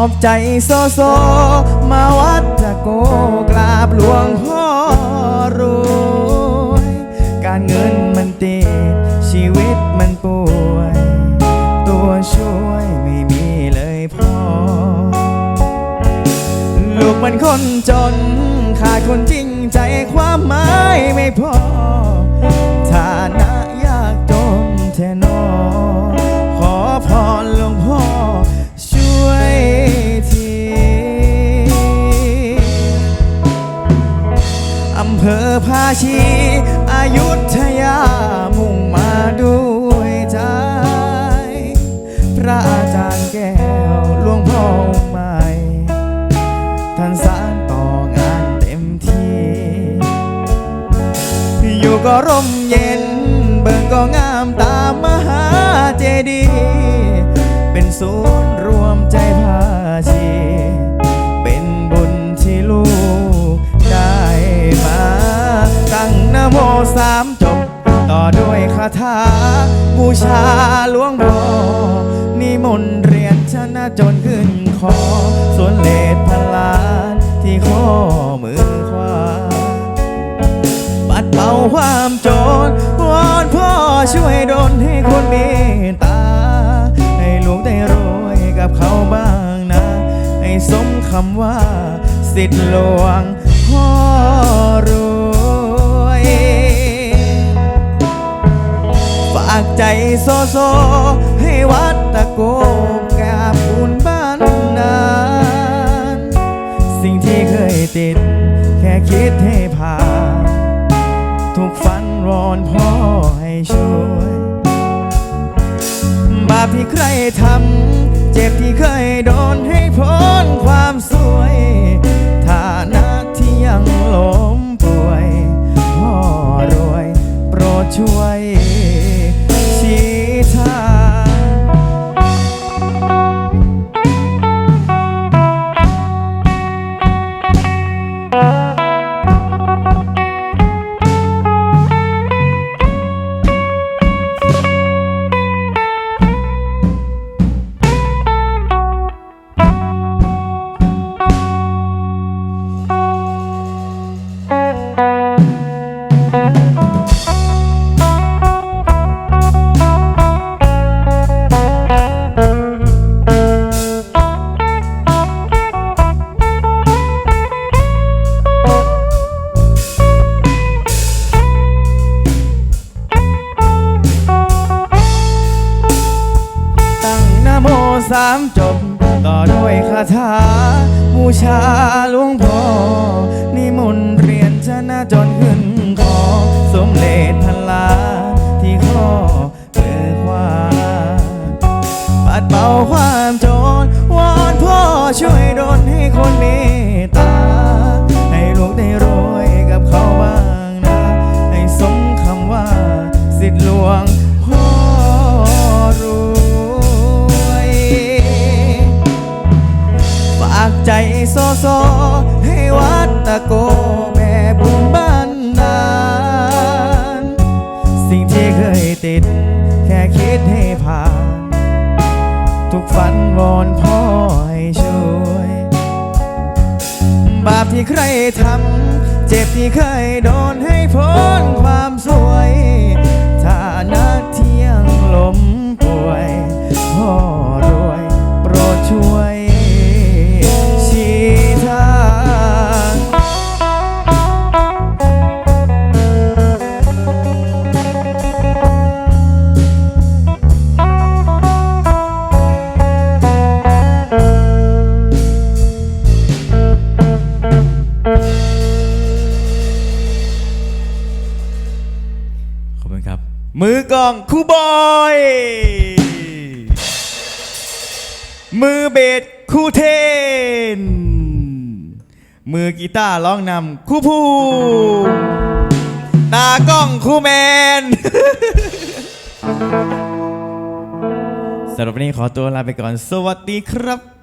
อบใจโซโซ มาวัดตะโกกราบหลวงพ่อรวยการเงินมันติด ชีวิตมันป่วย ตัวช่วยไม่มีเลยพ่อ ลูกมันคนจน ขาดคนจริงใจความหมายไม่พอฐานะำเภอภาชีอายุทยามุ่งมาด้วยใจ พระอาจารย์แก้วหลวงพ่อใหม่ ท่านสานต่องานเต็มที่ อยู่ก็ร่มเย็น เบิ่งก็งามตามมหาเจดีย์เป็นศูนย์รวมใจภาชี ถาบูชาหลวงพ่อนิมนต์เรียนชนะจนขึ้นคอส่วนเลดพันล้านที่ข้อมือขวาปัดเป่าความโจรวอนพ่อช่วยดลให้คนเมตตา ให้ลูกได้รวยกับเขาบ้างนะ ให้สมคำว่าสิทธิ์หลวง โซโซ ให้วัดตะโกกราบบุญบ้านนาน สิ่งที่เคยติด แค่คิดให้ผ่านทุกฝันวอนพ่อให้ช่วย บาปที่ใครทำ เจ็บที่เคยโดนให้พ้นความสวย สามจบ ต่อด้วยคาถาบูชาหลวงพ่อนิมนต์เรียนชนะจนขึ้นคอสมเลดพันลาที่ข้อเือควาปัดเป่าความจนวอนพ่อช่วยดลให้คนเมตตา ใจโซโซให้วัดตะโกแม่บุญบ้านนานสิ่งที่เคยติด แค่คิดให้ผ่าน ทุกฝันวอนพ่อให้ช่วย บาปที่ใครทำ เจ็บที่เคยโดนให้พ้นความ มือกลองครูบอย มือเบสครูเทน มือกีตาร์ร้องนำครูภูมิตากล้องครูแมน สำหรับวันนี้ขอตัวลาไปก่อน สวัสดีครับ